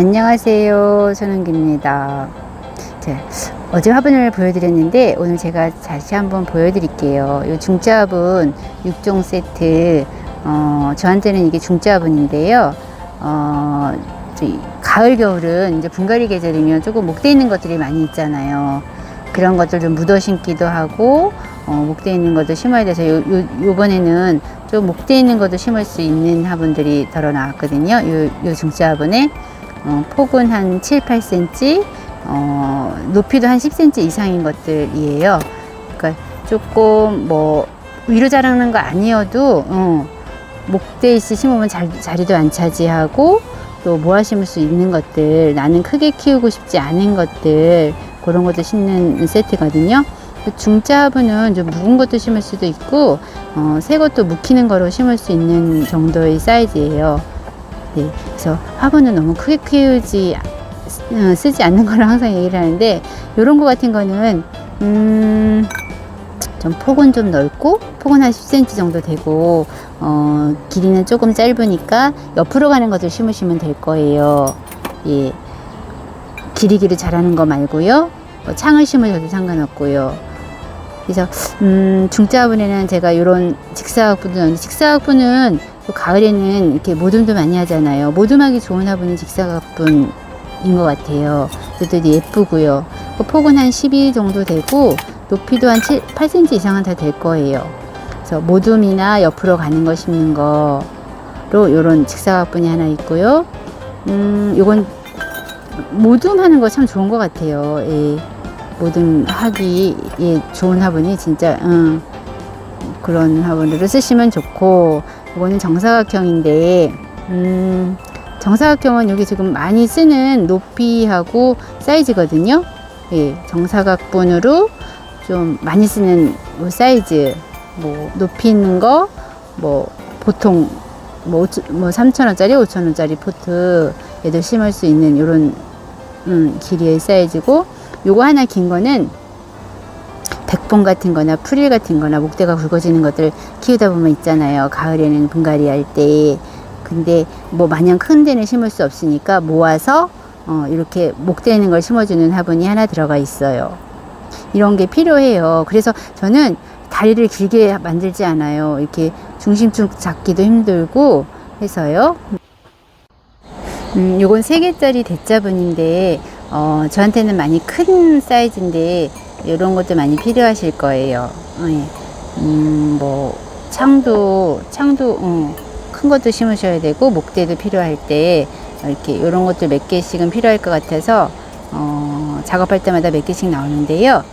안녕하세요. 손은기입니다. 자, 어제 화분을 보여드렸는데 오늘 제가 다시 한번 보여드릴게요. 이 중짜 화분 6종 세트 어, 저한테는 이게 중짜 화분인데요. 어, 가을 겨울은 이제 분갈이 계절이면 조금 목대 있는 것들이 많이 있잖아요. 그런 것들 좀 묻어 심기도 하고 어, 목대 있는 것도 심어야 돼서 요, 요, 요번에는 좀 목대 있는 것도 심을 수 있는 화분들이 덜어 나왔거든요. 요, 요 중짜 화분에 어, 폭은 한 7, 8cm, 어, 높이도 한 10cm 이상인 것들이에요. 그러니까 조금 뭐 위로 자라는 거 아니어도 어, 목대 있이 심으면 자, 자리 도 안 차지하고 또 모아 심을 수 있는 것들 나는 크게 키우고 싶지 않은 것들 그런 것도 심는 세트거든요. 그 중짜 화분은 좀 묵은 것도 심을 수도 있고 어, 새 것도 묵히는 거로 심을 수 있는 정도의 사이즈예요. 네, 그래서 화분은 너무 크게 키우지 어, 쓰지 않는 거를 항상 얘기를 하는데 이런 거 같은 거는 음, 좀 폭은 좀 넓고 폭은 한 10cm 정도 되고 어, 길이는 조금 짧으니까 옆으로 가는 것을 심으시면 될 거예요. 예. 길이기를 자라는 거 말고요. 뭐 창을 심으셔도 상관없고요. 그래서 음, 중자분에는 제가 이런 직사각분은 직사각분은 또 가을에는 이렇게 모둠도 많이 하잖아요. 모둠하기 좋은 화분은 직사각분인 것 같아요. 그래도 예쁘고요. 그 폭은 한 12 정도 되고 높이도 한 7, 8cm 이상은 다 될 거예요. 그래서 모둠이나 옆으로 가는 거 심는 거로 이런 직사각분이 하나 있고요. 음, 요건 모둠 하는 거 참 좋은 것 같아요. 예. 모둠 하기 예, 좋은 화분이 진짜 음, 그런 화분들을 쓰시면 좋고 이거는 정사각형인데 음, 정사각형은 여기 지금 많이 쓰는 높이하고 사이즈거든요. 예, 정사각분으로 좀 많이 쓰는 요 사이즈 뭐 높이 있는 거 뭐 보통 뭐, 5천- 뭐 3,000원짜리, 5,000원짜리 포트 얘도 심을 수 있는 이런 음, 길이의 사이즈고 요거 하나 긴 거는 백봉 같은 거나 풀일 같은 거나 목대가 굵어지는 것들 키우다 보면 있잖아요. 가을에는 분갈이 할 때. 근데 뭐 마냥 큰 데는 심을 수 없으니까 모아서 어, 이렇게 목대 있는 걸 심어주는 화분이 하나 들어가 있어요. 이런 게 필요해요. 그래서 저는 다리를 길게 만들지 않아요. 이렇게 중심축 잡기도 힘들고 해서요. 음, 요건 3개짜리 대자분인데, 어, 저한테는 많이 큰 사이즈인데, 이런 것도 많이 필요하실 거예요. 어, 예. 음, 뭐, 창도, 창도, 음, 큰 것도 심으셔야 되고, 목대도 필요할 때, 이렇게 이런 것들 몇 개씩은 필요할 것 같아서, 어, 작업할 때마다 몇 개씩 나오는데요.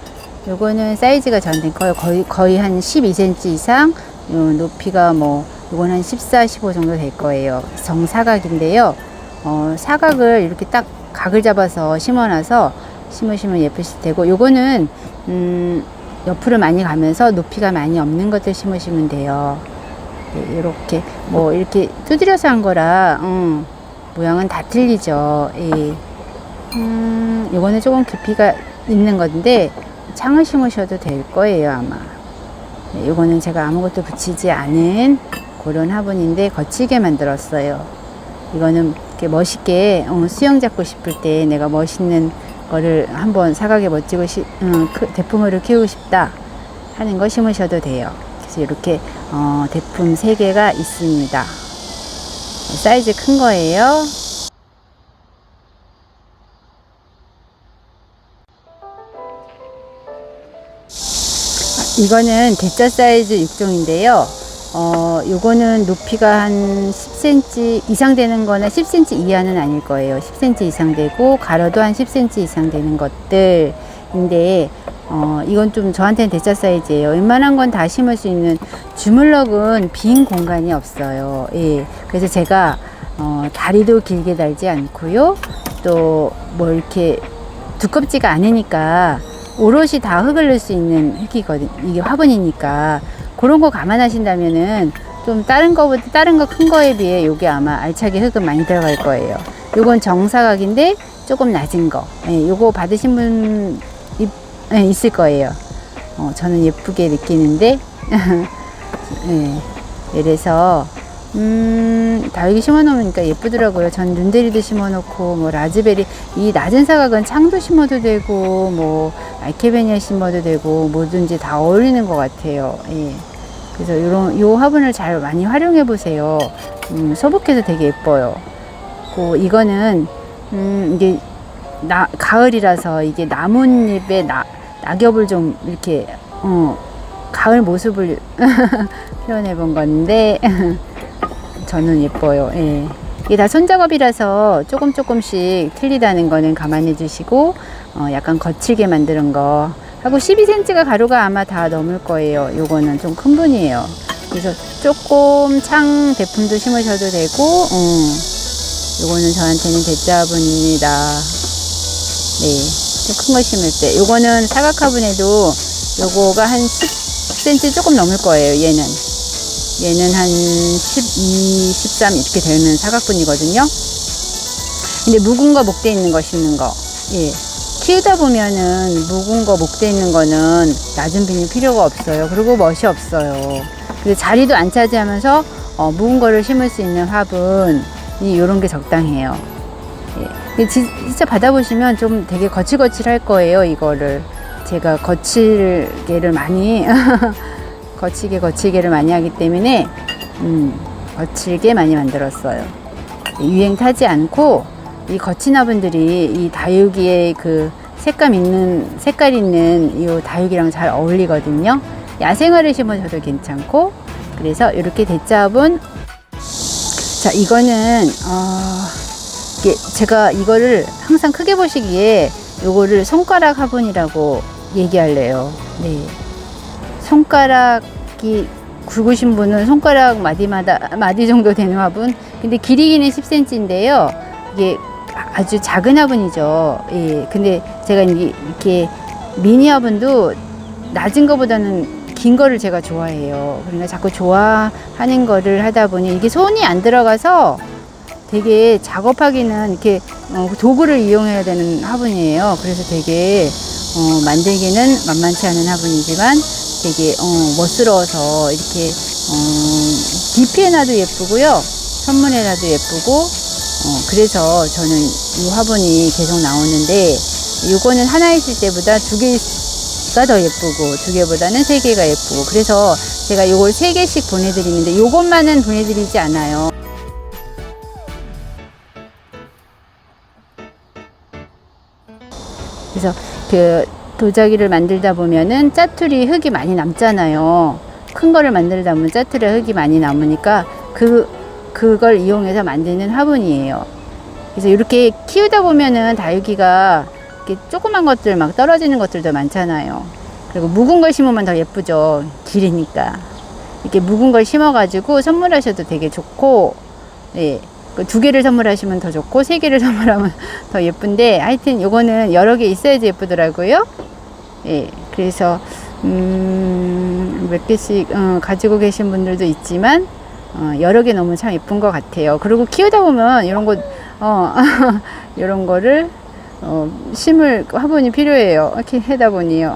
요거는 사이즈가 저한테 거의, 거의, 거의 한 12cm 이상, 요 높이가 뭐, 요건 한 14, 15 정도 될 거예요. 정사각인데요. 어, 사각을 이렇게 딱 각을 잡아서 심어놔서 심으시면 예쁘실 테고 요거는 음, 옆으로 많이 가면서 높이가 많이 없는 것들 심으시면 돼요. 네, 이렇게 뭐 이렇게 두드려서 한 거라 음, 모양은 다 틀리죠. 예. 음, 요거는 조금 깊이가 있는 건데 창을 심으셔도 될 거예요 아마. 네, 요거는 제가 아무것도 붙이지 않은 그런 화분인데 거치게 만들었어요. 이거는 이렇게 멋있게 어, 수영 잡고 싶을 때 내가 멋있는 거를 한번 사각에 멋지고 시, 음, 크- 대품으로 키우고 싶다 하는 거 심으셔도 돼요. 그래서 이렇게 어, 대품 3개가 있습니다. 사이즈 큰 거예요. 이거는 대자 사이즈 6종인데요. 어, 요거는 높이가 한 10cm 이상 되는 거나 10cm 이하는 아닐 거예요. 10cm 이상 되고, 가로도 한 10cm 이상 되는 것들인데, 어, 이건 좀 저한테는 대자 사이즈예요. 웬만한 건 다 심을 수 있는 주물럭은 빈 공간이 없어요. 예. 그래서 제가, 어, 다리도 길게 달지 않고요. 또, 뭐 이렇게 두껍지가 않으니까, 오롯이 다 흙을 넣을 수 있는 흙이거든. 이게 화분이니까. 그런 거 감안하신다면은 좀 다른 거보다 다른 거 큰 거에 비해 요게 아마 알차게 흙은 많이 들어갈 거예요. 요건 정사각인데 조금 낮은 거. 예, 요거 받으신 분 있, 예, 있을 거예요. 어, 저는 예쁘게 느끼는데. 예, 그래서 음, 다육이 심어 놓으니까 예쁘더라고요. 전 눈대리도 심어 놓고, 뭐, 라즈베리, 이 낮은 사각은 창도 심어도 되고, 뭐, 알케베니아 심어도 되고, 뭐든지 다 어울리는 것 같아요. 예. 그래서 요런, 요 화분을 잘 많이 활용해 보세요. 음, 소복해서 되게 예뻐요. 그, 이거는, 음, 이게, 나, 가을이라서 이게 나뭇잎에 나, 낙엽을 좀 이렇게, 어, 가을 모습을 표현해 본 건데, 저는 예뻐요. 예. 이게 다 손작업이라서 조금 조금씩 틀리다는 거는 감안해 주시고, 어, 약간 거칠게 만드는 거. 하고 12cm가 가루가 아마 다 넘을 거예요. 요거는 좀 큰 분이에요. 그래서 조금 창 대품도 심으셔도 되고, 음, 요거는 저한테는 대자분입니다. 네. 큰거 심을 때. 요거는 사각 화분에도 요거가 한 10cm 조금 넘을 거예요. 얘는. 얘는 한 12, 13 이렇게 되는 사각분이거든요. 근데 묵은 거 목대 있는 거 심는 거. 예. 키우다 보면은 묵은 거 목대 있는 거는 낮은 빈이 필요가 없어요. 그리고 멋이 없어요. 그리고 자리도 안 차지하면서 어, 묵은 거를 심을 수 있는 화분이 이런 게 적당해요. 예. 근데 지- 진짜 받아보시면 좀 되게 거칠거칠할 거예요, 이거를. 제가 거칠게를 많이, 거치게 거치게를 많이 하기 때문에, 음, 거칠게 많이 만들었어요. 유행 타지 않고, 이 거친 화분들이 이 다육이의 그 색감 있는, 색깔 있는 이 다육이랑 잘 어울리거든요. 야생화를 심어줘도 괜찮고, 그래서 이렇게 대자분, 자, 이거는, 어, 이게 제가 이거를 항상 크게 보시기에 요거를 손가락 화분이라고 얘기할래요. 네. 손가락이 굵으신 분은 손가락 마디마다 마디 정도 되는 화분. 근데 길이기는 10cm인데요. 이게 아주 작은 화분이죠. 예. 근데 제가 이렇게 미니 화분도 낮은 거보다는 긴 거를 제가 좋아해요. 그러니까 자꾸 좋아하는 거를 하다 보니 이게 손이 안 들어가서 되게 작업하기는 이렇게 어, 도구를 이용해야 되는 화분이에요. 그래서 되게 어, 만들기는 만만치 않은 화분이지만 되게 어, 멋스러워서 이렇게 어, DP에놔도 예쁘고요. 선물에놔도 예쁘고 어, 그래서 저는 이 화분이 계속 나오는데 이거는 하나 있을 때보다 두 개가 더 예쁘고 두 개보다는 세 개가 예쁘고 그래서 제가 이걸 세 개씩 보내드리는데 이것만은 보내드리지 않아요. 그래서 그 도자기를 만들다 보면은 짜투리 흙이 많이 남잖아요. 큰 거를 만들다 보면 짜투리 흙이 많이 남으니까 그 그걸 이용해서 만드는 화분이에요. 그래서 이렇게 키우다 보면은 다육이가 이렇게 조그만 것들 막 떨어지는 것들도 많잖아요. 그리고 묵은 걸 심으면 더 예쁘죠. 길이니까. 이렇게 묵은 걸 심어가지고 선물하셔도 되게 좋고, 예. 그두 개를 선물하시면 더 좋고, 세 개를 선물하면 더 예쁜데, 하여튼 요거는 여러 개 있어야지 예쁘더라고요. 예. 그래서, 음, 몇 개씩, 어, 가지고 계신 분들도 있지만, 어, 여러 개 너무 참 예쁜 것 같아요. 그리고 키우다 보면 이런 거, 어, 이런 거를, 어, 심을 화분이 필요해요. 이렇게 하다 보니요.